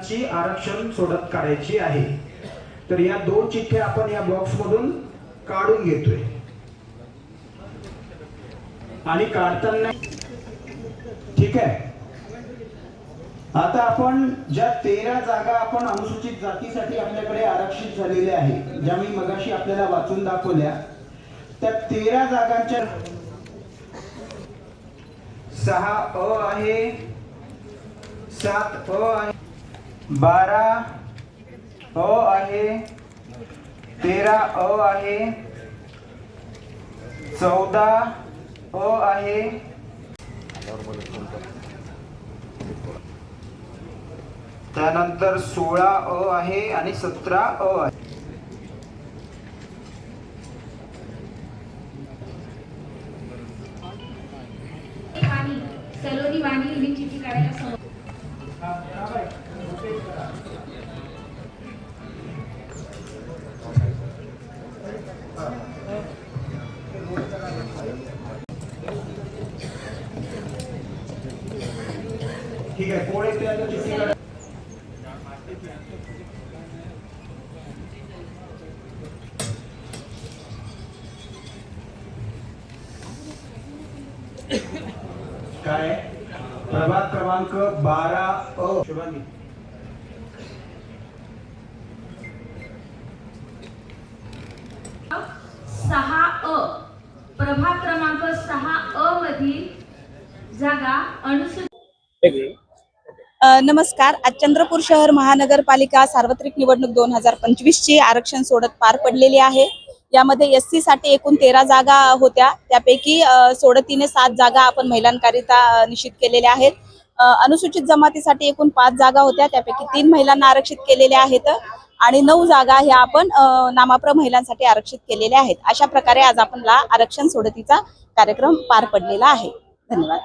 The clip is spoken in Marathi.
महिलांची आरक्षण सोडत काढायची आहे. तर या दोन चिठ्ठ्या आपण या बॉक्स मधून काढून घेतोय. आणि काढताना ठीक आहे. आता आपण ज्या तेरा जागा आपण अनुसूचित जातीसाठी आपल्याकडे आरक्षित झालेल्या आहे ज्या मी मगाशी आपल्याला वाचून दाखवल्या त्या तेरा जागांच्या सहा अ आहे सात अ आहे. बारा अ आहे तेरा अ आहे चौदा अ आहे. त्यानंतर सोळा अ आहे आणि सतरा अ आहे. सलोनी वाणी लिहिण्याची चिठ्ठी काढायला ठीक आहे कोण येते आता चिठ्ठी काढा? काय? प्रभाग क्रमांक बारा अ. शुभांगी सहा अ. प्रभाग क्रमांक सहा अ मधील जागा अनुसूचित नमस्कार. आज चंद्रपूर शहर महानगरपालिका सार्वत्रिक निवडणूक दोन हजार पंचवीस ची आरक्षण सोडत पार पडलेली आहे. यामध्ये एस सी साठी एकूण तेरा जागा होत्या. त्यापैकी सोडतीने सात जागा आपण महिलांकरिता निश्चित केलेल्या आहेत. अनुसूचित जमातीसाठी एकूण पाच जागा होत्या. त्यापैकी तीन महिलांना आरक्षित केलेल्या आहेत आणि नऊ जागा ह्या आपण नामाप्र महिलांसाठी आरक्षित केलेल्या आहेत. अशा प्रकारे आज आपणला आरक्षण सोडतीचा कार्यक्रम पार पडलेला आहे. धन्यवाद.